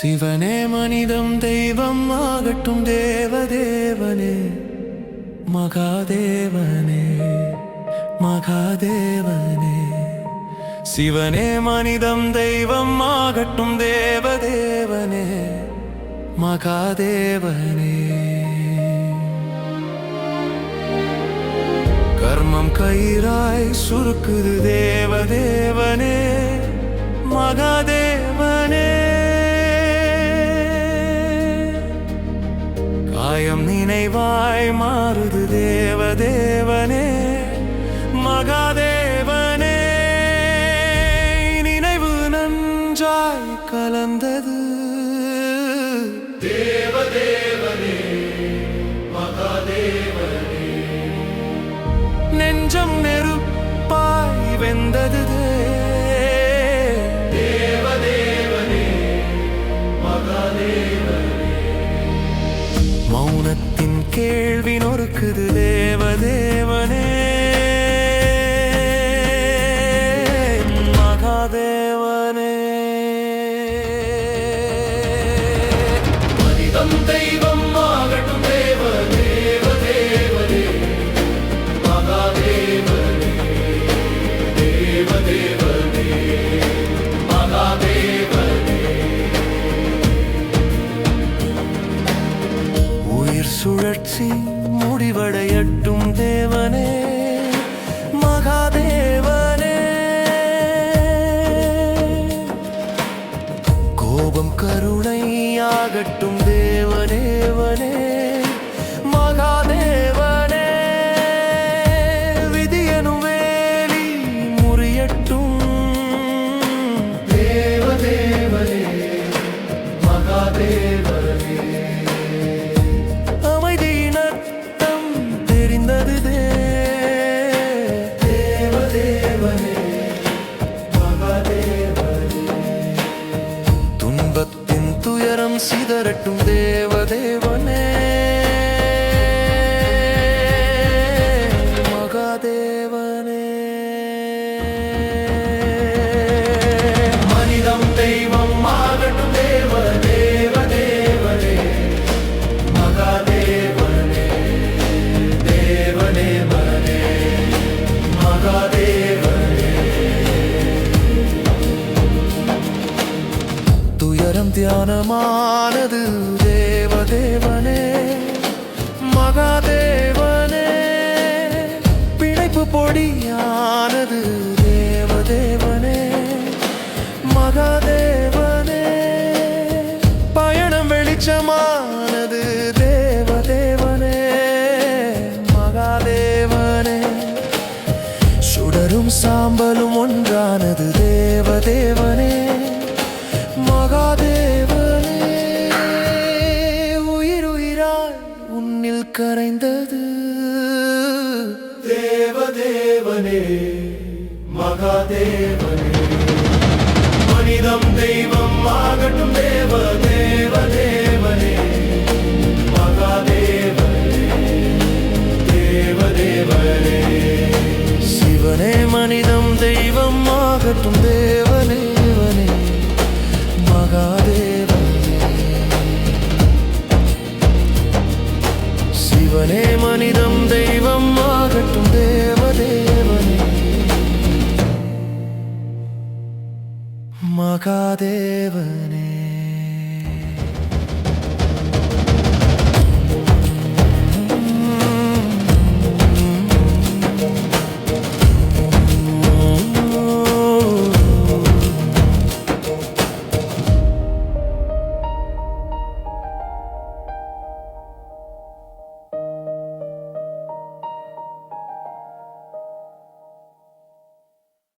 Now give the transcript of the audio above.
சிவனே மனிதம் தெய்வம் ஆகட்டும் தேவதேவனே. மகாதேவனே மகாதேவனே. சிவனே மனிதம் தெய்வம் ஆகட்டும் தேவதேவனே. மகாதேவனே. கர்மம் கயிறாய் சுருக்குது தேவதேவனே. மகாதேவனே காயம் நினைவாய் மாறுது தேவதேவனே மகாதேவனே. நினைவு நன்றாய் கலந்தது. நெஞ்சம் நெருப்பாய் வெந்தது கேக்குது தேவ தேவனே மகாதேவனே முடிவடையட்டும் தேவனே மகாதேவனே. கோபம் கருணையாகட்டும் தேவனேவனே மகாதேவன் துயரம் தேவதேவ தியானமானது தேவதேவனே மகாதேவனே பிணைப்பு பொடியானது தேவதேவனே மகாதேவனே பயணம் வெளிச்சமானது தேவதேவனே மகாதேவனே. சுடரும் சாம்பலும் ஒன்றானது தேவதேவனே. கரைந்தது. தேவதேவனே மகாதேவனே. மனிதம் தெய்வம் ஆகட்டும் தேவ தேவ தேவனே மகாதேவனே தேவதேவனே. சிவனே மனிதம் தெய்வம் ஆகட்டும் தேவதேவனே மனிதனே மனிதம் தெய்வம் ஆகட்டும் தேவதேவனே. மகாதேவனே.